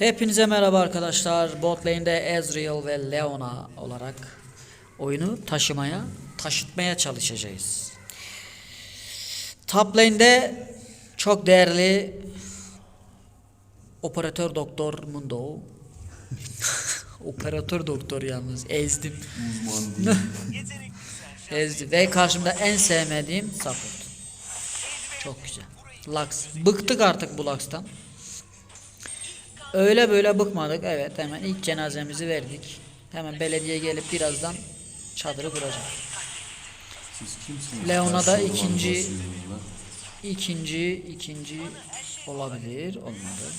Hepinize merhaba arkadaşlar. Bot lane'de Ezreal ve Leona olarak oyunu taşımaya, taşıtmaya çalışacağız. Top lane'de çok değerli operatör doktor Mundo. operatör doktor yalnız ezdim. ezdim ve karşımda en sevmediğim support. Çok güzel. Lux. Bıktık artık bu Lux'tan. Öyle böyle bıkmadık. Evet hemen ilk cenazemizi verdik. Hemen belediye gelip birazdan çadırı kuracak. Siz kimsiniz? Karşı olan ikinci-. İkinci, ikinci olabilir. Olmadı.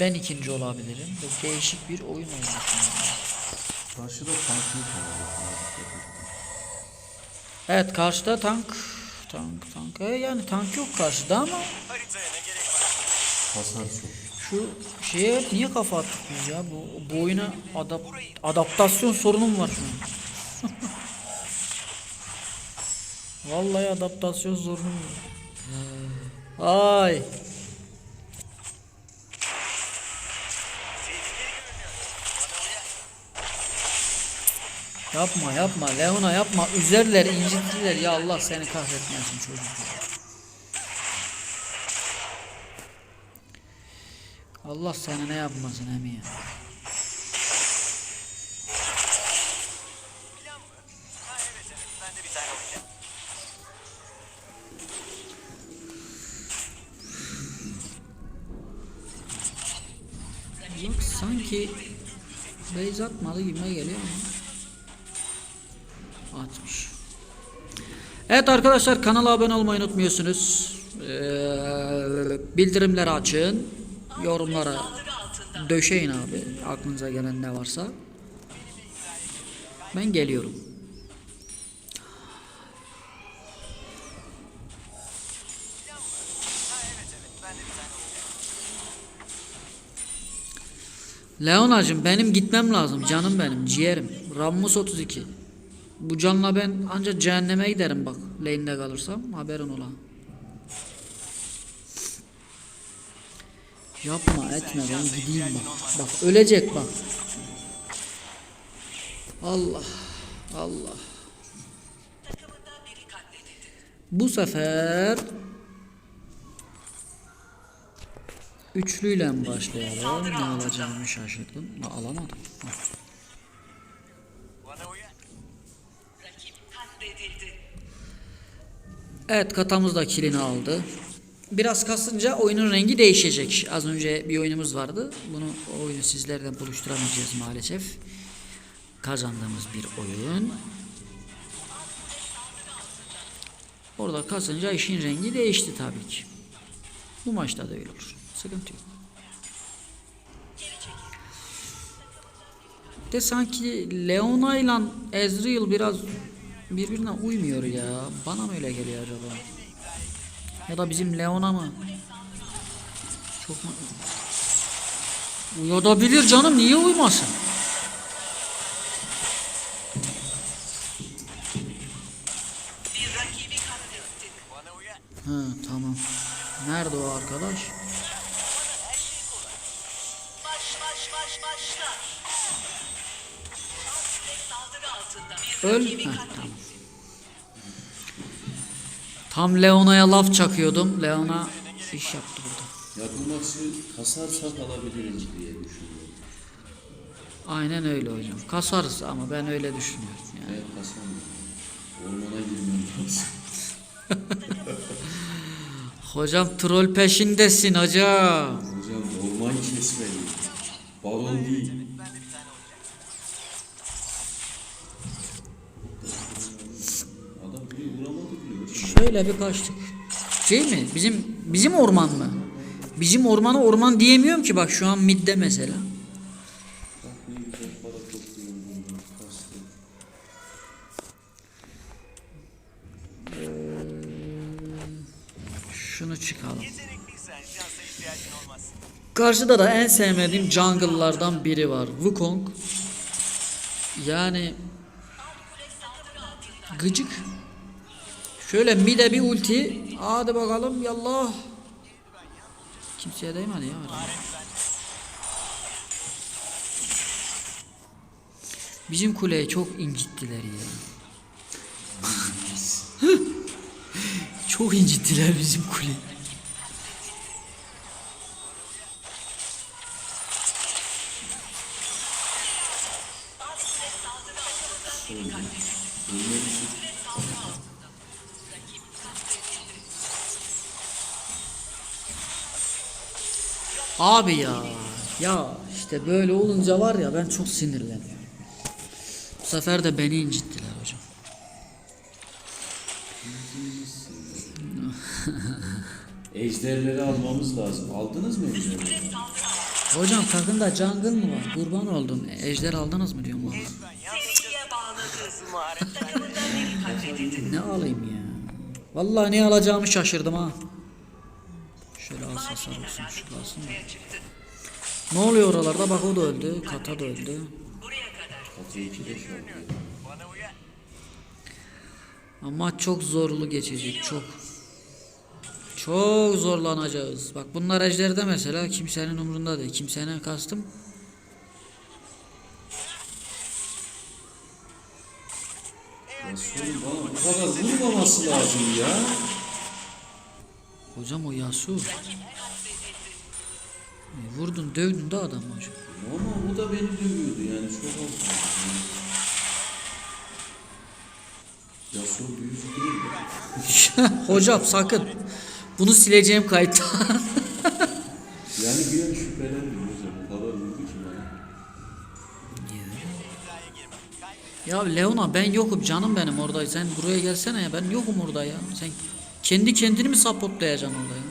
Ben ikinci olabilirim. Ve değişik bir oyun olacak. Karşıda kalacak. Evet karşıda tank. Tank tank. E, yani tank yok karşıda ama Hasar çok. şu şeye niye kafa attık biz ya? Bu, bu oyuna adap adaptasyon sorunum var şu an. Vallahi adaptasyon sorunum var. Ay. Yapma yapma Leona yapma üzerler incitirler ya Allah seni kahretmesin çocuk. Allah seni ne yapmasın emi ya. Bak sanki base atmadı gibime geliyor ama. Atmış. Evet arkadaşlar kanala abone olmayı unutmuyorsunuz. Ee, bildirimleri açın. Yorumlara döşeyin abi. Aklınıza gelen ne varsa. Ben geliyorum. Leonacım benim gitmem lazım canım benim ciğerim. Rammus 32. Bu canla ben ancak cehenneme giderim bak lane'de kalırsam haberin ola. Yapma etme ben gideyim bak. Bak ölecek bak. Allah Allah. Bu sefer üçlüyle başlayalım? Ne alacağımı şaşırdım. Ha, alamadım. Ha. Evet katamız da kilini aldı. Biraz kasınca oyunun rengi değişecek. Az önce bir oyunumuz vardı. Bunu oyunu sizlerden buluşturamayacağız maalesef. Kazandığımız bir oyun. Orada kasınca işin rengi değişti tabii ki. Bu maçta da öyle olur. Sıkıntı yok. De sanki Leona ile Ezreal biraz birbirine uymuyor ya. Bana mı öyle geliyor acaba? Ya da bizim Leona mı? Çok mu? Uyabilir canım niye uymasın? Ha tamam. Nerede o arkadaş? Öl. Ha, tamam. Tam Leona'ya laf çakıyordum. Leona iş yaptı burada. Ya bu maçı kasarsak alabiliriz diye düşünüyorum. Aynen öyle hocam. Kasarız ama ben öyle düşünüyorum. Yani. Evet kasamıyorum. Ormana girmem lazım. Hocam troll peşindesin hocam. Hocam orman kesmeli. Balon değil. Şöyle bir kaçtık. Şey mi? Bizim bizim orman mı? Bizim ormana orman diyemiyorum ki bak şu an midde mesela. Kastı. Şunu çıkalım. Karşıda da en sevmediğim jungle'lardan biri var. Wukong. Yani gıcık. Şöyle mide bir ulti. Hadi bakalım yallah. Kimseye değmedi ya. Bizim kuleyi çok incittiler ya. çok incittiler bizim kuleyi. Abi ya. Ya işte böyle olunca var ya ben çok sinirleniyorum. Bu sefer de beni incittiler hocam. Ejderleri almamız lazım. Aldınız mı ejderleri? Hocam takımda jungle mı var? Kurban oldum. Ejder aldınız mı diyorum katledildi. Ne alayım ya? Vallahi ne alacağımı şaşırdım ha. Hasar olsun. Ortaya çıktı. Ne oluyor oralarda? Bak o da öldü. Kata da öldü. Şu an. Ama çok zorlu geçecek çok. Çok zorlanacağız. Bak bunlar ejderde mesela kimsenin umrunda değil. Kimsenin kastım. Yasuo'nun bana bu kadar vurmaması lazım ya. Hocam o Yasu. E, vurdun dövdün de adam hocam. Ama o da beni dövüyordu yani çok az. Yasuo büyücü değil mi? hocam sakın. Bunu sileceğim kayıttan. Yani bir an şüphelendim hocam. O kadar vurdu ki bana. ya Leona ben yokum canım benim orada. Sen buraya gelsene ya. Ben yokum orada ya. Sen kendi kendini mi supportlayacaksın orada ya?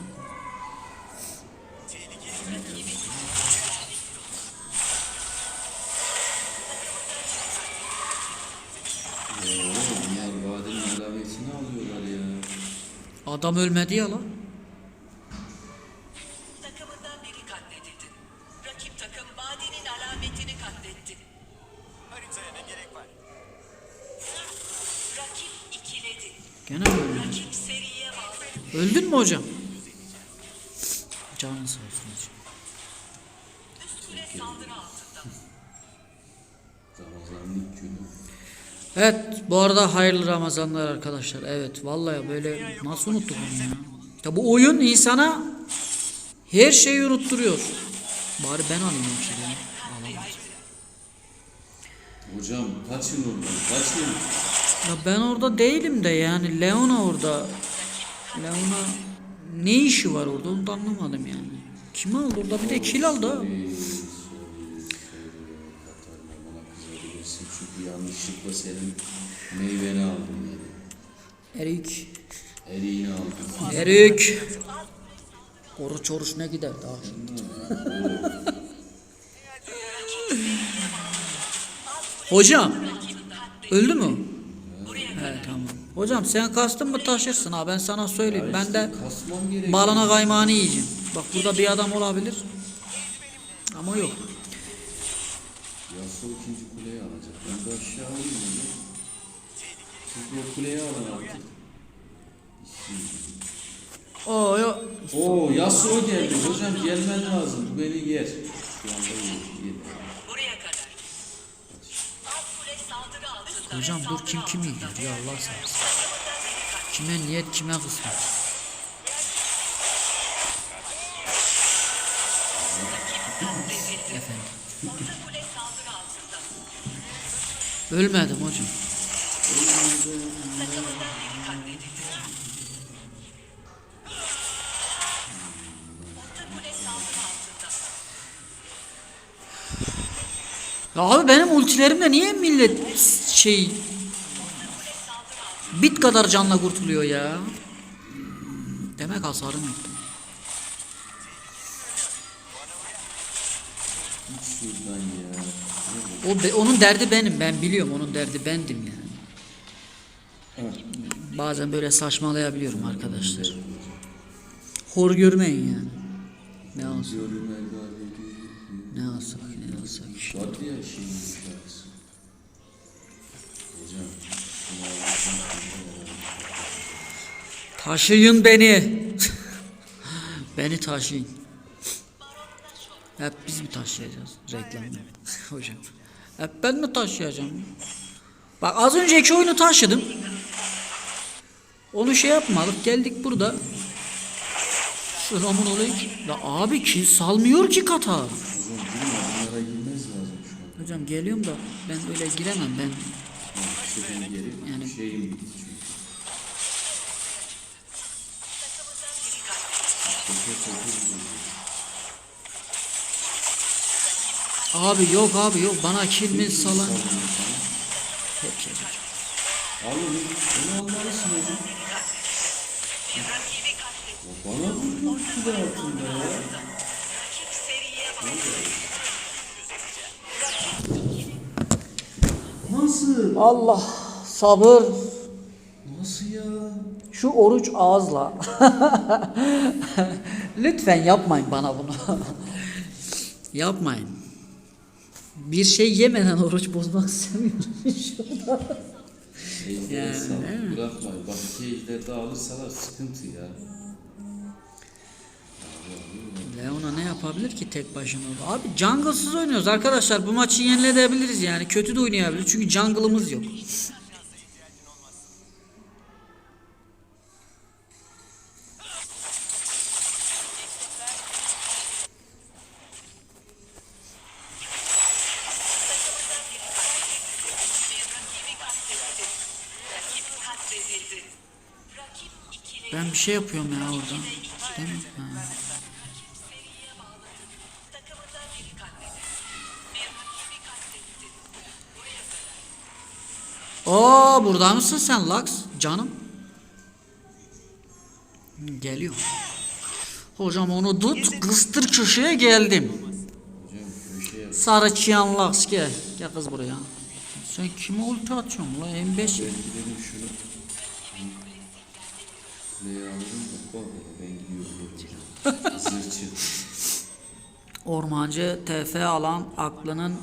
Oo, bunlar vadenin alametini alıyorlar ya. Adam ölmedi ya lan. Takımından biri katledildi. Rakip takım madenin alametini katletti. Haritaya ne gerek var? Rakip ikiledi. Gene mi öldün? Rakip seriye bağladı. Öldün mü hocam? Canın sağ olsun hocam. Evet bu arada hayırlı Ramazanlar arkadaşlar. Evet vallahi böyle nasıl unuttuk onu ya. Ya bu oyun insana her şeyi unutturuyor. Bari ben alayım ya. Alamadım. Hocam kaçın oradan kaçın. Ya ben orada değilim de yani Leona orada. Leona ne işi var orada onu da anlamadım yani. Kim aldı orada bir de kill aldı. Yanlışlıkla senin meyveni aldım yani. Erik. Eriğini aldım. Erik. Oruç oruç ne gider daha şimdi. Hocam. Öldü mü? He tamam. Hocam sen kastın mı taşırsın ha ben sana söyleyeyim. Ben de balına kaymağını yiyeceğim. Bak burada bir adam olabilir. Ama yok. Yasuo ikinci de aşağı alayım onu. Siz de o kuleyi alın artık. Oo yok. Oo Yasuo geldi. Hocam gelmen lazım. Bu beni yer. Şu anda yer. yer. Buraya kadar. Alt kule saldırı altında. Hocam dur kim kimi yiyor ya Allah seversen. Kime niyet kime kısmet. Ölmedim hocam. Ya abi benim ultilerimle niye millet şey bit kadar canla kurtuluyor ya? Demek hasarım yoktu. O be- onun derdi benim. Ben biliyorum onun derdi bendim yani. Bazen böyle saçmalayabiliyorum arkadaşlar. Hor görmeyin yani. Ne galiba. ne alsak, ne ya şarkısı. Hocam. şunu alırsan Taşıyın beni. beni taşıyın. Hep biz mi taşıyacağız reklamda? Hocam. Hep ben mi taşıyacağım? Bak az önceki oyunu taşıdım. Onu şey yapmadık. Geldik burada. Selamun aleyküm. Ya abi ki salmıyor ki Katar. Hocam geliyorum da ben öyle giremem ben. Yani- şeyim. Abi yok abi yok bana kilmin salan. Peki onu, onu almalısın hocam. Bana vurdu şu da altında ya. Nasıl? Allah sabır. Nasıl ya? Şu oruç ağızla. Lütfen yapmayın bana bunu. yapmayın. Bir şey yemeden oruç bozmak istemiyorum şurada. Ejderha Yani, mi? bırakmayın. Bak iki ejder dağılırsalar sıkıntı ya. Leona ne yapabilir ki tek başına? Abi jungle'sız oynuyoruz arkadaşlar. Bu maçı yenilebiliriz yani. Kötü de oynayabiliriz. Çünkü jungle'ımız yok. Şey yapıyorum ya orada. Değil mi? Ha. Oo burada mısın sen Lux? Canım. Geliyor. Hocam onu tut kıstır köşeye geldim. Sarı çiyan Lux gel. Gel kız buraya. Sen kime ulti atıyorsun la M5? Ben gidelim şunu. Kuleyi alırım da bak ben gidiyorum. Zırçı. Ormancı TF alan aklının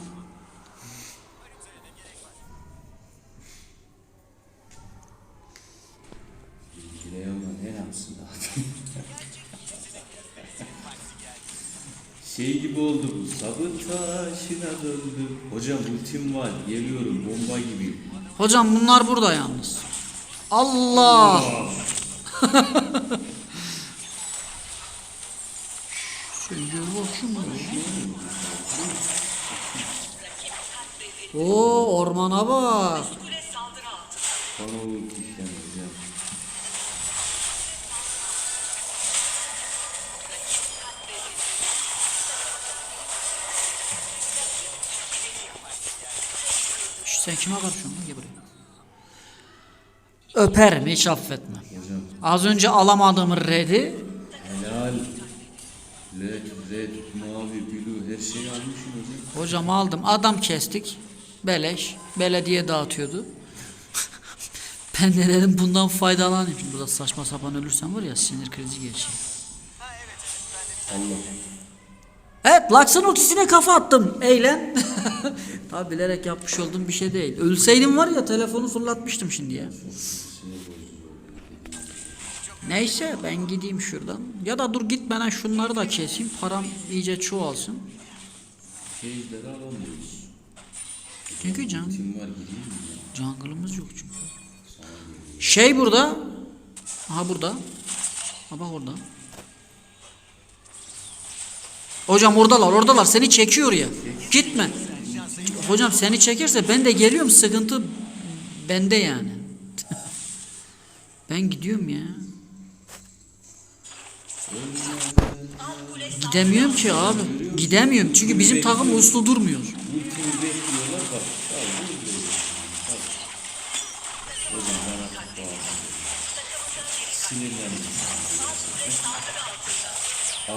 Bilgileyen ne yapsın adam. şey gibi oldu bu. Sabır taşına döndüm. Hocam ultim var. Geliyorum bomba gibi. Hocam bunlar burada yalnız. Allah! Sen gör bakayım. Oo ormana bak. Sen kime karışıyorsun lan? Gel buraya. Öperim hiç affetmem. Hocam Az önce alamadığım red'i helal. Led, red, mavi, blue her şeyi almışsın hocam. hocam aldım. Adam kestik. Beleş. Belediye dağıtıyordu. ben de dedim bundan faydalanayım. Şimdi burada saçma sapan ölürsem var ya sinir krizi geçiyor. Allah. Evet Lux'ın ultisine kafa attım. Eğlen. Tabi bilerek yapmış olduğum bir şey değil. Ölseydim var ya telefonu fırlatmıştım şimdi ya. Neyse ben gideyim şuradan. Ya da dur gitmeden şunları da keseyim. Param iyice çoğalsın. Şeyleri alamıyoruz. Çünkü can, jungle'ımız yok çünkü. Şey burada. Aha burada. Ha bak orada. Hocam oradalar oradalar seni çekiyor ya. Gitme. Hocam seni çekerse ben de geliyorum sıkıntı bende yani. ben gidiyorum ya. Gidemiyorum ki abi. Gidemiyorum çünkü bizim takım uslu durmuyor.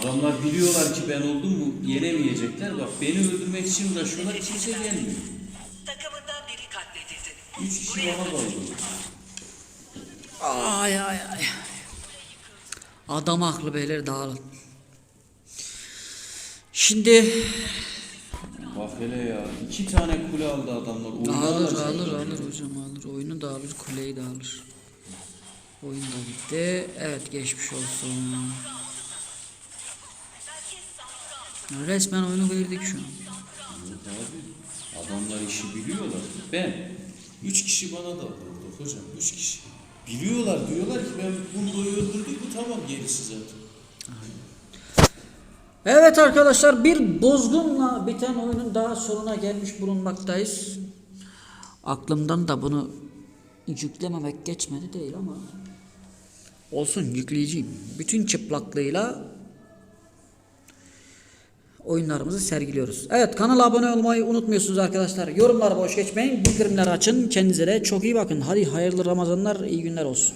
Adamlar biliyorlar ki ben oldum mu yenemeyecekler. Bak beni öldürmek için uğraşıyorlar kimse gelmiyor. Takımından biri katledildi. Üç kişi bana daldı. Ay ay ay. Adam haklı beyler dağılın. Şimdi Bak hele ya. iki tane kule aldı adamlar. Oyunu alır alacaklar. alır alır hocam alır. Oyunu da alır, kuleyi de alır. Oyun da gitti. Evet geçmiş olsun. Altında. Resmen oyunu verdik şu an. Yok abi. Adamlar işi biliyorlar. Ben. Üç kişi bana da vurdu hocam. Üç kişi. Biliyorlar diyorlar ki ben bunu öldürdük bu tamam gerisi zaten. Evet arkadaşlar bir bozgunla biten oyunun daha sonuna gelmiş bulunmaktayız. Aklımdan da bunu yüklememek geçmedi değil ama olsun yükleyeceğim. Bütün çıplaklığıyla oyunlarımızı sergiliyoruz. Evet kanala abone olmayı unutmuyorsunuz arkadaşlar. Yorumları boş geçmeyin. Bildirimleri açın. Kendinize de çok iyi bakın. Hadi hayırlı Ramazanlar, iyi günler olsun.